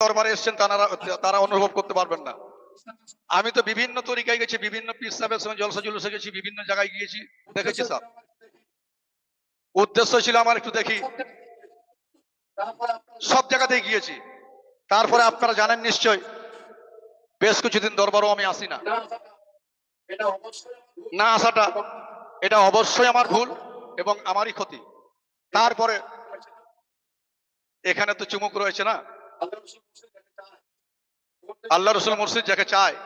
দরবারে এসেছেন তারা তারা অনুভব করতে পারবেন না। আমি তো বিভিন্ন তরিকায় গেছি, বিভিন্ন জলসা জুলুসে গেছি, বিভিন্ন জায়গায় গিয়েছি। দেখেছি সব উদ্দেশ্য ছিল আমার একটু দেখি। সব জায়গাতেই গিয়েছি। তারপরে আপনারা জানেন নিশ্চয়, বেশ কিছুদিন দরবারও আমি আসি না। না আসাটা, এটা অবশ্যই আমার ভুল এবং আমারই ক্ষতি। তারপরে, এখানে তো চুমুক রয়েছে না? আল্লাহ রসুল মুর্শিদ যাকে চায়,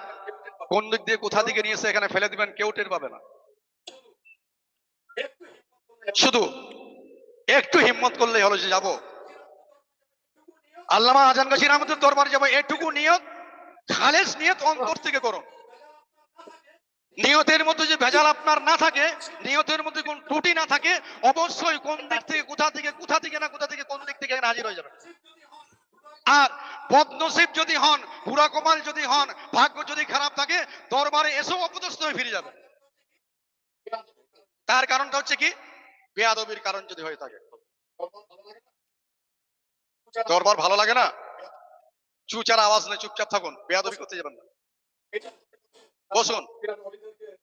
কোন দিক দিয়ে কোথা দিকে নিয়ে এসে এখানে ফেলে দিবেন কেউ টের পাবে না। শুধু একটু হিম্মত করলেই হলো যে যাব। আজান গাছি রহমতের দরবার যাব এটুকু নিয়ত খালেস নিয়ত অন্তর থেকে করুন নিয়তের মধ্যে যে ভেজাল আপনার না থাকে নিয়তের মধ্যে কোন ত্রুটি না থাকে অবশ্যই কোন দিক থেকে কোথা থেকে কোথা থেকে না কোথা থেকে কোন দিক থেকে হাজির হয়ে যাবে আর পদ্মশিব যদি হন পুরাকমাল যদি হন, ভাগ্য যদি খারাপ থাকে, দরবারে এসেও অপদস্থ হয়ে ফিরে যাবে। তার কারণটা হচ্ছে কি? বেয়াদবির কারণ যদি হয়ে থাকে। দরবার ভালো লাগে না? চুচার আওয়াজ নেই, চুপচাপ থাকুন, বেয়াদবি করতে যাবেন না। বসুন।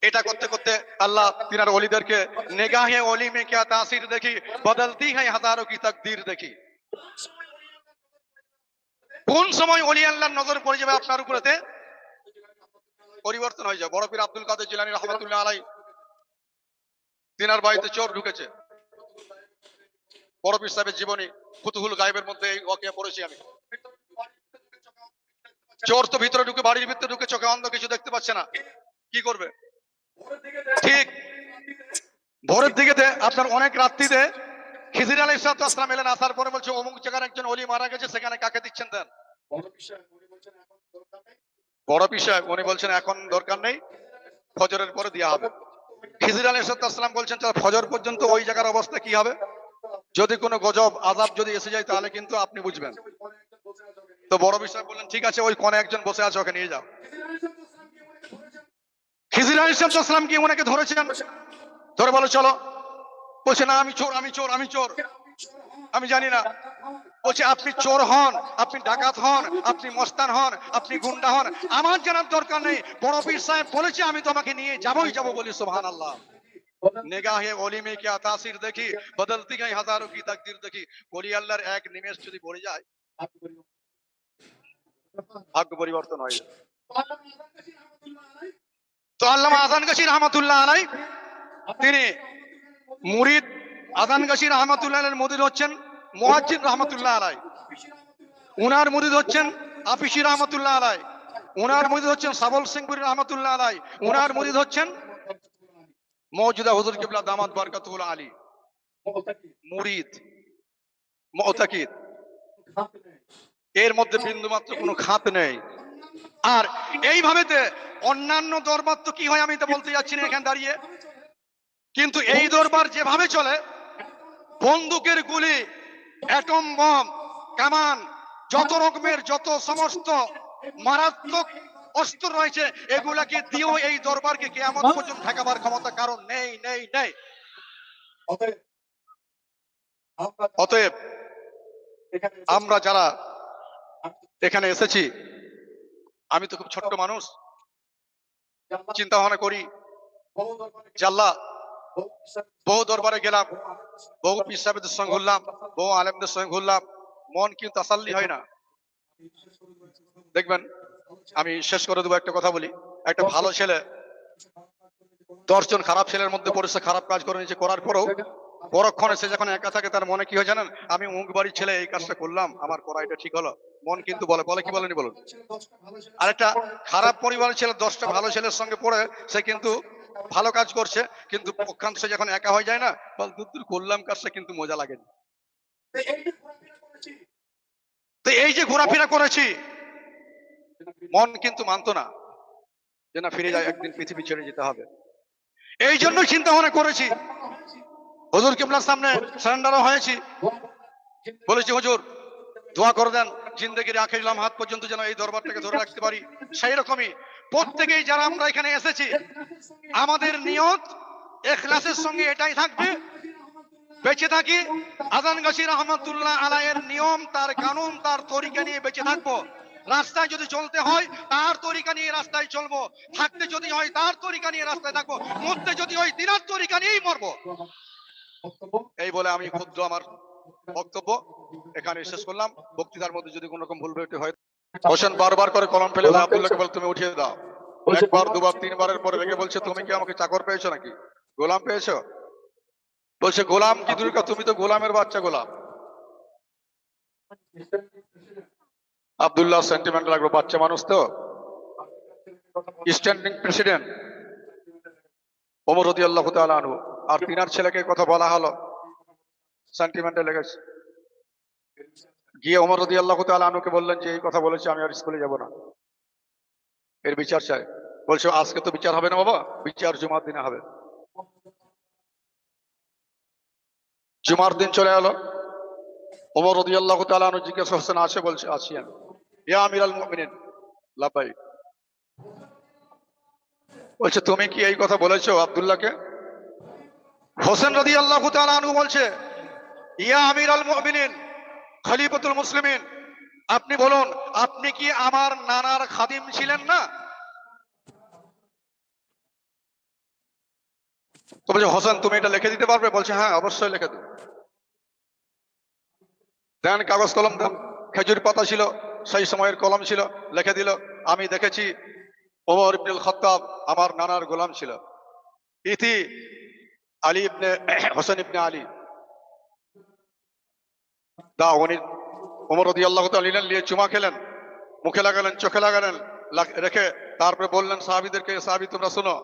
এটা করতে করতে আল্লাহ তিনার অলিদেরকে নেগাহে অলি মে তাসির দেখি, বদলতি হ্যাঁ হাজারো কি তাকদির দেখি। কোন সময় অলি আল্লাহর নজর পড়ে যাবে আপনার উপরেতে? পরিবর্তন হয়ে যাবে। বড় পীর আব্দুল কাদের জিলানী রহমাতুল্লাহ আলাই তিনার বাড়িতে চোর ঢুকেছে। বড় পীর সাহেবের জীবনী ফুতুহুল গায়েবের মধ্যে এই ওয়াকিয়া পড়েছি আমি। চোর তো ভিতরে ঢুকে, বাড়ির ভিতরে ঢুকে চোখে অন্ধ কিছু দেখতে পাচ্ছে না। কি করবে? ঠিক ভোরের দিকে আপনার অনেক রাত্রিতে খিজির আলী আসলাম এলেন, আসার পরে বলছে, অমুক জায়গার একজন অলি মারা গেছে, সেখানে কাকে দিচ্ছেন দেন? বড় বিষয় উনি বলছেন এখন দরকার নেই ফজরের পরে দেওয়া হবে। খিজির আলী আসলাম বলছেন "চল, ফজর পর্যন্ত ওই জায়গার অবস্থা কি হবে? যদি কোনো গজব আজাব যদি এসে যায় তাহলে কিন্তু আপনি বুঝবেন। তো বড় বিষয় বললেন ঠিক আছে ওই কোনে একজন বসে আছে ওকে নিয়ে যাও। খিজির আলী আসলাম কি ওনাকে ধরেছেন? ধরে বলো চলো। বলছে না আমি চোর আমি চোর আমি চোর। আমি জানি না। বলছে, আপনি চোর হন, আপনি ডাকাত হন, আপনি মস্তান হন, আপনি গুন্ডা হন। আমার জানার দরকার নেই। বড় পীর সাহেব বলেছে, আমি তোমাকে নিয়ে যাবই যাব বলি সোহান আল্লাহ দেখি, বদলতি গাই হাজারো কি তাকদির দেখি। বলি, আল্লাহর এক নিমেষ যদি পড়ে যায়, ভাগ্য পরিবর্তন হয় তো আল্লাহ আসান কাশির রহমতুল্লাহ তিনি মুরিদ আজান গাছি রহমাতুল্লাহ মুরিদ হচ্ছেন মুয়াজ্জিন রহমাতুল্লাহ আলাই। উনার মুরিদ হচ্ছেন আফিসি রহমাতুল্লাহ আলাই। উনার মুরিদ হচ্ছেন সাবল সিংপুরি রহমাতুল্লাহ আলাই। উনার মুরিদ হচ্ছেন মৌজুদা হুজুর কিবলা দামাত বারকাতুল আলী। মুরিদ, মুতাকিদ। এর মধ্যে বিন্দু মাত্র কোনো খাত নেই। আর এইভাবেতে অন্যান্য দরবার তো কি হয় আমি তো বলতে যাচ্ছি না এখানে দাঁড়িয়ে। কিন্তু এই দরবার যেভাবে চলে বন্দুকের গুলি অ্যাটম বম কামান যত রকমের যত সমস্ত মারাত্মক অস্ত্র রয়েছে এগুলাকে দিয়েও এই দরবারকে কেয়ামত পর্যন্ত ঠেকাবার ক্ষমতা কারণ নেই নেই নেই। অতএব আমরা যারা এখানে এসেছি আমি তো খুব ছোট্ট মানুষ। চিন্তা ভাবনা করি আল্লাহ বহু দরবারে গেলাম, বহু পীর সঙ্গে ঘুরলাম, বহু আলেমদের সঙ্গে ঘুরলাম, মন কিন্তু তাসাল্লি হয় না। দেখবেন, আমি শেষ করে দেবো একটা কথা বলি। একটা ভালো ছেলে, দশজন খারাপ ছেলের মধ্যে পড়েছে, খারাপ কাজ করে নিয়েছে, করার পরেও পরক্ষণে সে যখন একা থাকে, তার মনে কি হয় জানেন? আমি উঁক বাড়ির ছেলে, এই কাজটা করলাম, আমার করা এটা ঠিক হলো। মন কিন্তু বলে বলে কি বলেনি বলুন? আরেকটা খারাপ পরিবারের ছেলে, দশটা ভালো ছেলের সঙ্গে পড়ে, সে কিন্তু ভালো কাজ করছে কিন্তু পক্ষান্ত যখন একা হয়ে যায় না বল দূর করলাম কাজটা কিন্তু মজা লাগেনি তো এই যে ঘোরাফেরা করেছি। মন কিন্তু মানতো না যে না ফিরে যায় একদিন পৃথিবী ছেড়ে যেতে হবে। এই জন্য চিন্তা ভাবনা করেছি। হুজুর কিবলার সামনে সারেন্ডারও হয়েছি। বলেছি হজুর দোয়া করে দেন জিন্দগির আখের হাত পর্যন্ত যেন এই দরবারটাকে ধরে রাখতে পারি। সেই রকমই প্রত্যেকেই যারা আমরা এখানে এসেছি, আমাদের নিয়ত, এখলাসের সঙ্গে এটাই থাকবে। বেঁচে থাকি, আজান গাছি রহমতুল্লাহ আলাইয়ের নিয়ম, তার কানুন, তার তরিকা নিয়ে বেঁচে থাকব। রাস্তায় যদি চলতে হয়, তার তরিকা নিয়ে রাস্তায় চলবো। থাকতে যদি হয়, তার তরিকা নিয়ে রাস্তায় থাকব। মরতে যদি হয়, তিনার তরিকা নিয়েই মরবো। এই বলে আমি ক্ষুদ্র আমার বক্তব্য এখানে শেষ করলাম। বক্তৃতার মধ্যে যদি কোনো রকম ভুল হয় হোসেন বারবার করে কলম ফেলে আব্দুল্লাহকে বলে তুমি উঠিয়ে দাও। একবার দুবার তিনবারের পরে রেগে বলছে তুমি কি আমাকে চাকর পেয়েছ নাকি? গোলাম পেয়েছ? বলছে গোলাম কি দুর্গা? তুমি তো গোলামের বাচ্চা গোলাম। আব্দুল্লাহ সেন্টিমেন্ট লাগল বাচ্চা মানুষ তো। স্ট্যান্ডিং প্রেসিডেন্ট ওমর রদি আল্লাহ আনহু। আর তিনার ছেলেকে কথা বলা হলো। সেন্টিমেন্টে লেগেছে। গিয়ে ওমর রদি আল্লাহ আনহুকে বললেন যে, এই কথা বলেছে, আমি আর স্কুলে যাব না। এর বিচার চাই। বলছে, আজকে তো বিচার হবে না বাবা, বিচার জুমার দিনে হবে। জুমার দিন চলে এলো। ওমর রদি আল্লাহ তালু জিজ্ঞাসা হোসেন আছে? বলছে, আছি আমি। ইয়া আমিরাল মুমিনিন। লাপাই বলছে, তুমি কি এই কথা বলেছ আব্দুল্লাহকে? হোসেন রদি আল্লাহ তালু বলছে, ইয়া আমিরাল মুমিনিন। খলিফাতুল মুসলিমিন, আপনি বলুন, আপনি কি আমার নানার খাদিম ছিলেন না? বলছে, হোসেন, তুমি এটা লিখে দিতে পারবে? বলছে হ্যাঁ অবশ্যই লিখে দেব। দেন কাগজ কলম, দেন। খেজুর পাতা ছিল, সেই সময়ের কলম ছিল, লিখে দিল। আমি দেখেছি, ওমর ইবনুল খত্তাব আমার নানার গোলাম ছিল। ইতি আলী ইবনে, হোসেন ইবনে আলী। দা উনি ওমর রদি আল্লাহ নিলেন নিয়ে চুমা খেলেন, মুখে লাগালেন, চোখে লাগালেন রেখে তারপরে বললেন, সাহাবিদেরকে সাহাবি, তোমরা শোনো,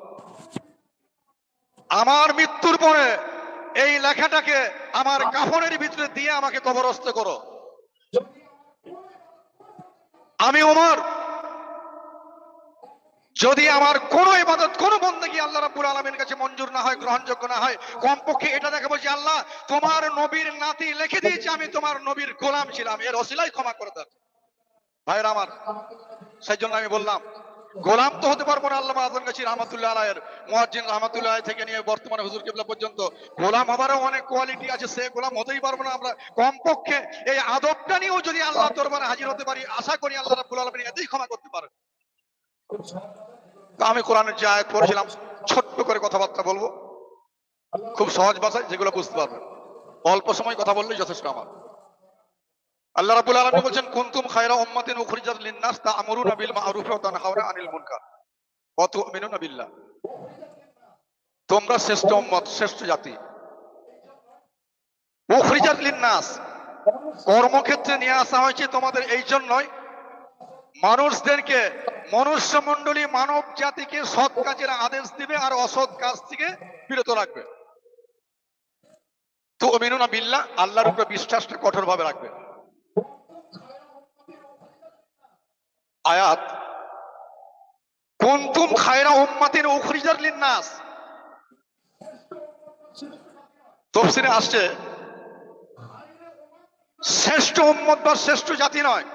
আমার মৃত্যুর পরে এই লেখাটাকে আমার কাফনের ভিতরে দিয়ে আমাকে কবরস্থ করো। আমি ওমর যদি আমার কোন ইবাদত, কোন বন্দেগী আল্লাহ রাব্বুল আলামিনের কাছে মঞ্জুর না হয়, গ্রহণযোগ্য না হয়, কমপক্ষে এটা দেখে বলছি, আল্লাহ, তোমার নবীর নাতি লিখে দিয়েছি আমি, তোমার নবীর গোলাম ছিলাম। এর অসিলাই ক্ষমা করে দেন ভাইরা আমার, সেই জন্য আমি বললাম, গোলাম তো হতে পারব না আল্লাহ আজম গাছি রহমতুল্লাহ আলাইয়ের মুয়াজ্জিন রহমতুল্লাহ থেকে নিয়ে বর্তমানে হুজুর কিবলা পর্যন্ত। গোলাম হবারও অনেক কোয়ালিটি আছে, সে গোলাম হতেই পারব না আমরা। কমপক্ষে এই আদবটা নিয়েও যদি আল্লাহ দরবারে হাজির হতে পারি, আশা করি আল্লাহ রাব্বুল আলামিন এতেই ক্ষমা করতে পারেন। আমি কোরআনের যে আয়াত পড়েছিলাম, ছোট্ট করে কথাবার্তা বলব। খুব সহজ ভাষায় যেগুলো বুঝতে পারবেন। অল্প সময় কথা বললেই যথেষ্ট আমার। আল্লাহ রাব্বুল আলামিন বলছেন, কুনতুম উখরিজাত লিন-নাস ওয়া তানহাউনা আনিল মুনকার। তোমরা শ্রেষ্ঠ উম্মত, শ্রেষ্ঠ জাতি। উখরিজাত লিন-নাস, কর্মক্ষেত্রে নিয়ে আসা হয়েছে তোমাদের এই জন্যই মানুষদেরকে মনুষ্য মন্ডলী মানব জাতিকে সৎ কাজের আদেশ দিবে আর অসৎ কাজ থেকে বিরত রাখবে। তো অমিনুনা বিল্লাহ, আল্লাহর উপরে বিশ্বাসটা কঠোর ভাবে রাখবে। আয়াত, কুনতুম খায়রা উম্মাতিন উখরিজাত লিন-নাস। তফসিরে আসছে, শ্রেষ্ঠ উম্মত বা শ্রেষ্ঠ জাতি নয়।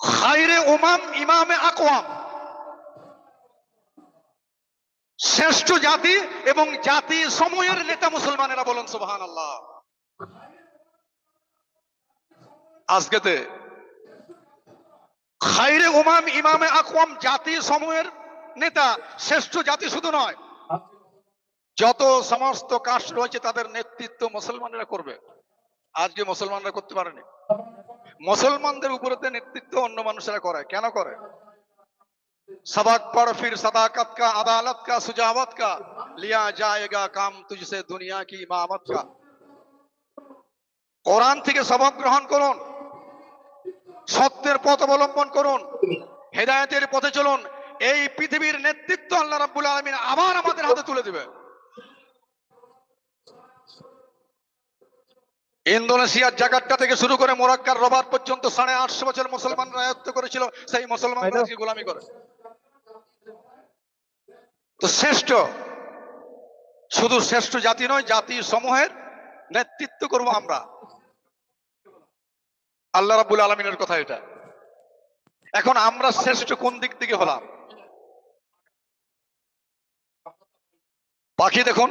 খাইরে উমাম, ইমামে আকওয়াম। শ্রেষ্ঠ জাতি এবং জাতি সময়ের নেতা মুসলমানেরা বলেন সুবহান আল্লাহ আজকেতে খাইরে উমাম, ইমামে আকওয়াম জাতি সময়ের নেতা শ্রেষ্ঠ জাতি শুধু নয়, যত সমস্ত কাজ রয়েছে তাদের নেতৃত্ব মুসলমানেরা করবে। আজকে মুসলমানরা করতে পারেনি। মুসলমানদের উপরেতে নেতৃত্ব অন্য মানুষেরা করে। কেন করে? সবাক পর ফির কা, আদালত কা, সুজাওয়াত কা। লিয়া জায়েগা কাম তুঝসে দুনিয়া কি ইমামত কা। কোরআন থেকে সবক গ্রহণ করুন। সত্যের পথ অবলম্বন করুন। হেদায়েতের পথে চলুন। এই পৃথিবীর নেতৃত্ব আল্লাহ রাব্বুল আলামিন আবার আমাদের হাতে তুলে দিবে ইন্দোনেশিয়ার জাকার্তা থেকে শুরু করে মোরাক্কার রবার পর্যন্ত সাড়ে আটশো বছর মুসলমানরা আয়ত্ত করেছিল সেই মুসলমানরা আজকে গোলামি করে? তো শ্রেষ্ঠ শুধু শ্রেষ্ঠ জাতি নয় জাতি সমূহের নেতৃত্ব করব আমরা। আল্লাহ রাব্বুল আলমিনের কথা এটা। এখন আমরা শ্রেষ্ঠ কোন দিক থেকে হলাম? পাখি দেখুন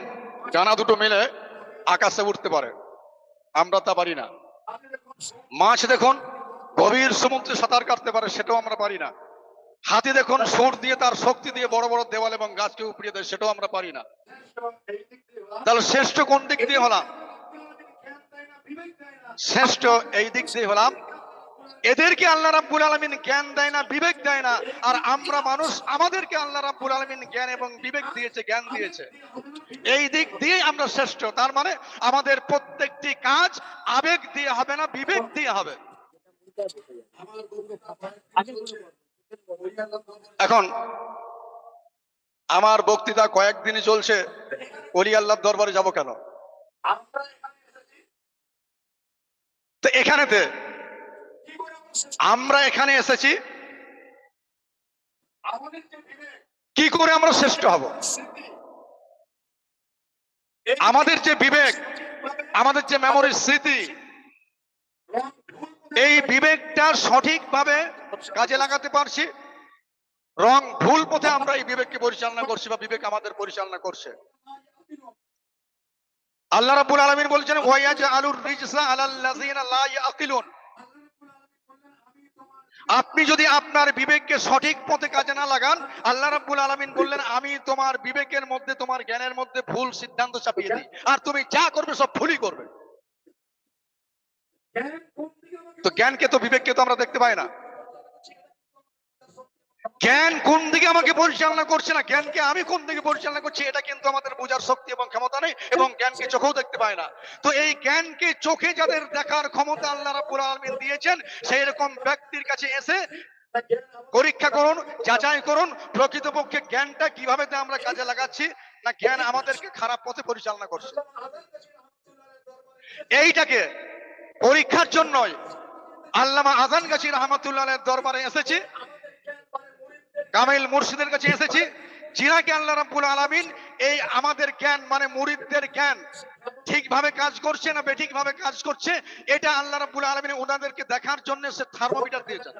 ডানা দুটো মিলে আকাশে উঠতে পারে। আমরা তা পারি না। মাছ দেখুন, গভীর সমুদ্রে সাঁতার কাটতে পারে, সেটাও আমরা পারি না। হাতি দেখুন সোঁট দিয়ে তার শক্তি দিয়ে বড় বড় দেওয়াল এবং গাছকে উপড়িয়ে দেয়, সেটাও আমরা পারি না। তাহলে শ্রেষ্ঠ কোন দিক দিয়ে হলাম? শ্রেষ্ঠ এই দিক দিয়ে হলাম এদেরকে আল্লাহ রাব্বুল আলামিন জ্ঞান দেয় না, বিবেক দেয় না। আর আমরা মানুষ আমাদেরকে আল্লাহ রাব্বুল আলামিন জ্ঞান এবং বিবেক দিয়েছে, জ্ঞান দিয়েছে। এই দিক দিয়ে আমরা শ্রেষ্ঠ। তার মানে আমাদের প্রত্যেকটি কাজ আবেগ দিয়ে হবে না, বিবেক দিয়ে হবে। এখন আমার বক্তৃতা কয়েকদিনই চলছে, অলি আল্লাহর দরবারে যাব কেন? তো এখানেতে আমরা এখানে এসেছি। কি করে আমরা শ্রেষ্ঠ হব? আমাদের যে বিবেক, আমাদের যে মেমোরির স্মৃতি, এই বিবেকটা সঠিকভাবে কাজে লাগাতে পারছি। রং ভুল পথে আমরা এই বিবেককে পরিচালনা করছি বা বিবেক আমাদের পরিচালনা করছে। আল্লাহ রাব্বুল আলামিন বলছেন ওয়াইয়াজ আলুর রিজসা আলাল্লাযিনা লা আপনি যদি আপনার বিবেককে সঠিক পথে কাজে না লাগান আল্লাহ রাব্বুল আলামিন বললেন আমি তোমার বিবেকের মধ্যে তোমার জ্ঞানের মধ্যে ভুল সিদ্ধান্ত চাপিয়ে দিই। আর তুমি যা করবে সব ভুলই করবে। তো জ্ঞানকে তো বিবেককে তো আমরা দেখতে পাই না। জ্ঞান কোন দিকে আমাকে পরিচালনা করছে না? জ্ঞানকে আমি কোন দিকে পরিচালনা করছি, এটা কিন্তু আমাদের বোঝার শক্তি এবং ক্ষমতা নেই এবং জ্ঞানকে চোখেও দেখতে পায় না। তো এই জ্ঞানকে চোখে যাদের দেখার ক্ষমতা আল্লাহ রাব্বুল আলামিন দিয়েছেন সেই রকম ব্যক্তির কাছে এসে পরীক্ষা করুন, যাচাই করুন, প্রকৃতপক্ষে জ্ঞানটা কীভাবে আমরা কাজে লাগাচ্ছি, না জ্ঞান আমাদেরকে খারাপ পথে পরিচালনা করছে। এইটাকে পরীক্ষার জন্যই আল্লামা আজান গাছি রহমতুল্লাহ দরবারে এসেছি। কামিল মুর্শিদের কাছে এসেছি। যিনাকে আল্লাহ রাব্বুল আলামিন, এই আমাদের জ্ঞান মানে মুরিদদের জ্ঞান। ঠিকভাবে কাজ করছে না বেঠিক ভাবে কাজ করছে, এটা আল্লাহ রাব্বুল আলামিন ওনাদেরকে দেখার জন্য সে থার্মোমিটার দিয়েছেন।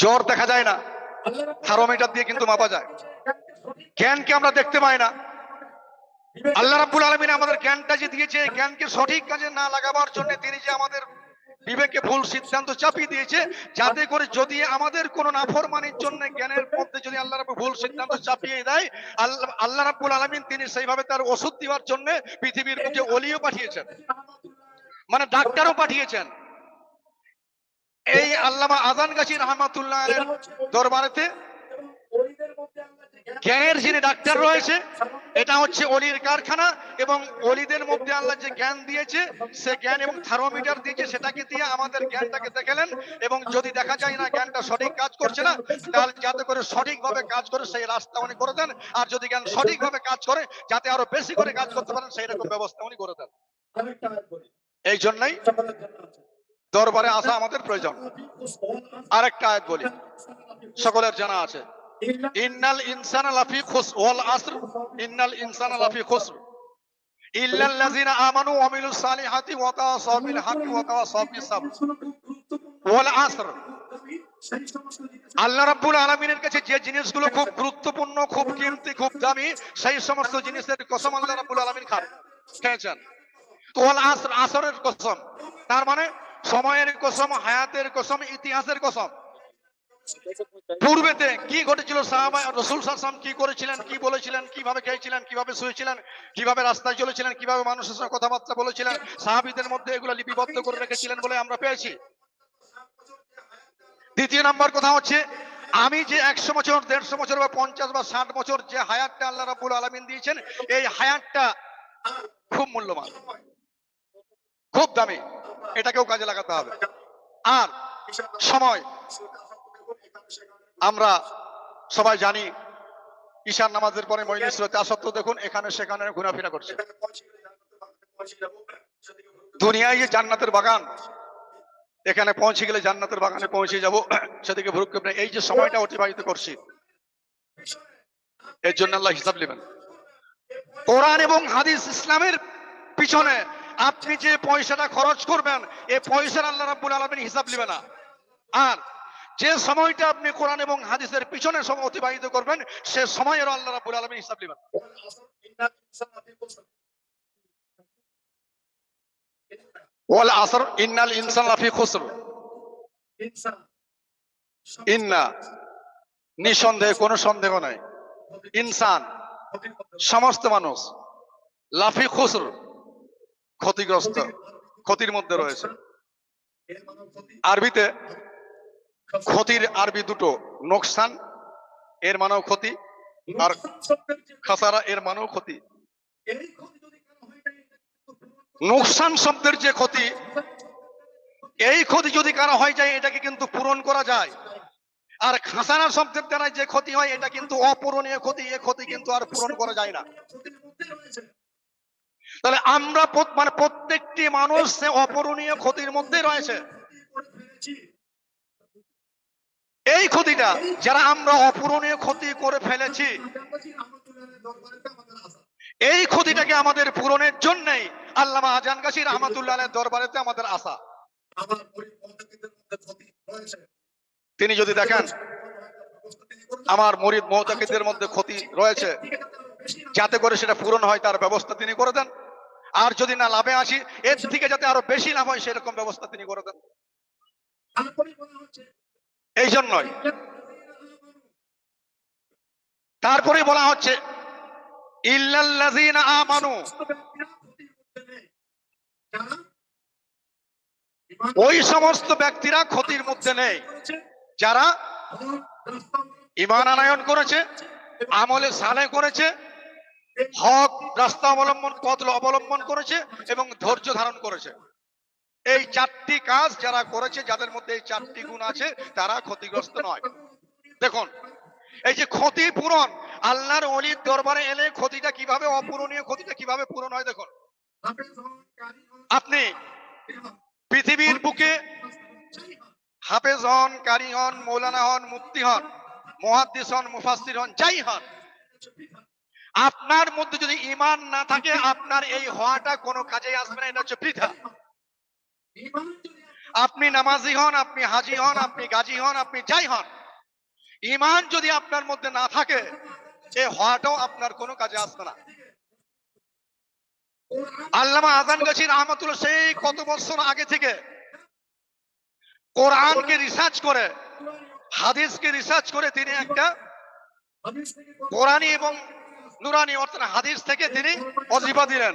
জ্বর দেখা যায় না। থার্মোমিটার দিয়ে কিন্তু মাপা যায়। জ্ঞানকে আমরা দেখতে পাই না। আল্লাহ রাব্বুল আলামিন আমাদের জ্ঞানটা যে দিয়েছে জ্ঞানকে সঠিক কাজে না লাগাবার জন্য তিনি যে আমাদের বিবেকে ভুল সিদ্ধান্ত চাপিয়ে দিয়েছে। যাতে করে যদি আমাদের কোনো নাফরমানির জন্য জ্ঞানের মধ্যে যদি আল্লাহ রাব্বুল ভুল সিদ্ধান্ত চাপিয়ে দেয়, আল্লাহ আল্লাহ রাব্বুল আলামিন তিনি সেইভাবে তার ওষুধ দেওয়ার জন্য পৃথিবীর বুকে অলিও পাঠিয়েছেন। মানে ডাক্তারও পাঠিয়েছেন। এই আল্লামা আজান গাছি রহমাতুল্লাহ দরবারেতে জ্ঞানের যিনি ডাক্তার রয়েছে এটা হচ্ছে অলির কারখানা এবং অলিদের মধ্যে আল্লাহ যে জ্ঞান দিয়েছে সে জ্ঞান এবং থার্মোমিটার দিয়েছে সেটাকে দিয়ে আমাদের জ্ঞানটাকে দেখালেন এবং যদি দেখা যায় না জ্ঞানটা সঠিক কাজ করছে না তাহলে যাতে করে সঠিকভাবে কাজ করে সেই রাস্তা উনি করে দেন। আর যদি জ্ঞান সঠিকভাবে কাজ করে যাতে আরও বেশি করে কাজ করতে পারেন সেই রকম ব্যবস্থা উনি করে দেন। এই জন্যই দরবারে আসা আমাদের প্রয়োজন। আরেকটা আয়াত বলি। সকলের জানা আছে। ইন্নাল লাফি খুস ওয়াল আসর, ইন্নাল লাফি আমানু ওয়া আমিলুস সালিহাতি ওয়া তাওয়াসাউ বিল ওয়া তাওয়াসাউ বিস সাবর। ওয়াল আসর। আল্লাহ রাব্বুল আলামিনের কাছে যে জিনিসগুলো খুব গুরুত্বপূর্ণ, খুব কিমতি, খুব দামি, সেই সমস্ত জিনিসের কসম আল্লাহ রাব্বুল আলামিন খান। খেয়েছেন। ওয়াল আসর, আসরের কসম। তার মানে সময়ের কসম, হায়াতের কসম, ইতিহাসের কসম। পূর্বেতে কি ঘটেছিল রসুল সাসম কি করেছিলেন, কি বলেছিলেন, কীভাবে খেয়েছিলেন, কীভাবে শুয়েছিলেন, কীভাবে রাস্তায় চলেছিলেন, কীভাবে মানুষের সঙ্গে কথাবার্তা বলেছিলেন, সাহাবিদের মধ্যে এগুলো লিপিবদ্ধ করে রেখেছিলেন বলে আমরা পেয়েছি। দ্বিতীয় নাম্বার কথা হচ্ছে, আমি যে একশো বছর, দেড়শো বছর বা পঞ্চাশ বা ষাট বছর যে হায়াতটা আল্লাহ রাবুল আলমিন দিয়েছেন, এই হায়াতটা খুব মূল্যবান। খুব দামি। এটাকেও কাজে লাগাতে হবে। আর সময়। আমরা সবাই জানি ঈশান নামাজের পরে মহিলা ছিল তা সত্ত্বেও দেখুন, এখানে সেখানে ঘোরাফেরা করছে। দুনিয়ায় যে জান্নাতের বাগান, এখানে পৌঁছে গেলে জান্নাতের বাগানে পৌঁছে যাব, সেদিকে ভুরুক্ষেপ নেই। এই যে সময়টা অতিবাহিত করছি, এর জন্য আল্লাহ হিসাব নেবেন। কোরআন এবং হাদিস ইসলামের পিছনে আপনি যে পয়সাটা খরচ করবেন এই পয়সার আল্লাহ রাব্বুল আলামিন হিসাব নেবে না। আর যে সময়টা আপনি কোরআন এবং হাদিসের পিছনে সময় অতিবাহিত করবেন, সে সময়ের আল্লাহ রাব্বুল আলামিন হিসাব নেবেন। আসর, ইন্নাল ইনসান লাফি ইন্না, নিঃসন্দেহে কোনো সন্দেহ নাই। ইনসান, সমস্ত মানুষ লাফি ক্ষতিগ্রস্ত, ক্ষতির মধ্যে রয়েছে। আরবিতে ক্ষতির আরবি দুটো, নোকসান এর মানেও ক্ষতি আর খাসারা এর মানেও ক্ষতি। নোকসান শব্দের যে ক্ষতি, এই ক্ষতি যদি কারও হয়ে যায়, এটাকে কিন্তু পূরণ করা যায়। আর খাসানা শব্দের দ্বারা যে ক্ষতি হয়, এটা কিন্তু অপূরণীয় ক্ষতি, এ ক্ষতি কিন্তু আর পূরণ করা যায় না। তাহলে আমরা মানে প্রত্যেকটি মানুষ সে অপূরণীয় ক্ষতির মধ্যে রয়েছে। এই ক্ষতিটা যারা আমরা অপূরণীয় ক্ষতি করে ফেলেছি, এই ক্ষতিটাকে আমাদের পূরণের জন্যই আল্লামা আজান গাছি রহমাতুল্লাহ দরবারেতে আমাদের আশা। তিনি যদি দেখেন, আমার মরিদ মহতাকিদের মধ্যে ক্ষতি রয়েছে, যাতে করে সেটা পূরণ হয়, তার ব্যবস্থা তিনি করে দেন। আর যদি না লাভে আসি, এর থেকে যাতে আরও বেশি লাভ হয়, সেরকম ব্যবস্থা তিনি করে দেন। এই জন্যই তারপরে বলা হচ্ছে ওই সমস্ত ব্যক্তিরা ক্ষতির মধ্যে নেই। যারা ইমান আনায়ন করেছে, আমলে সালে করেছে, হক রাস্তা অবলম্বন পথ অবলম্বন করেছে এবং ধৈর্য ধারণ করেছে। এই চারটি কাজ যারা করেছে, যাদের মধ্যে এই চারটি গুণ আছে, তারা ক্ষতিগ্রস্ত নয়। দেখুন, এই যে ক্ষতি পূরণ, আল্লাহর অলির দরবারে এলে ক্ষতিটা কীভাবে অপূরণীয়, ক্ষতিটা কীভাবে পূরণ হয় দেখুন। আপনি পৃথিবীর বুকে হাফেজ হন, কারি হন, মৌলানা হন মুক্তি হন, মহাদ্দিস হন মুফাসির হন, যাই হন, আপনার মধ্যে যদি ইমান না থাকে, আপনার এই হওয়াটা কোনো কাজে আসবে না, এটা হচ্ছে বৃথা আপনি নামাজি হন, আপনি হাজি হন, আপনি গাজী হন, আপনি যাই হন। ইমান যদি আপনার মধ্যে না থাকে, এ হওয়াটাও আপনার কোনো কাজে আসবে না। আল্লামা আজান গাছি রহমতুল্লাহ সেই কত বছর আগে থেকে কোরআনকে রিসার্চ করে, হাদিসকে রিসার্চ করে তিনি একটা কোরআনী এবং নুরানি, অর্থাৎ হাদিস থেকে তিনি অজিবা দিলেন।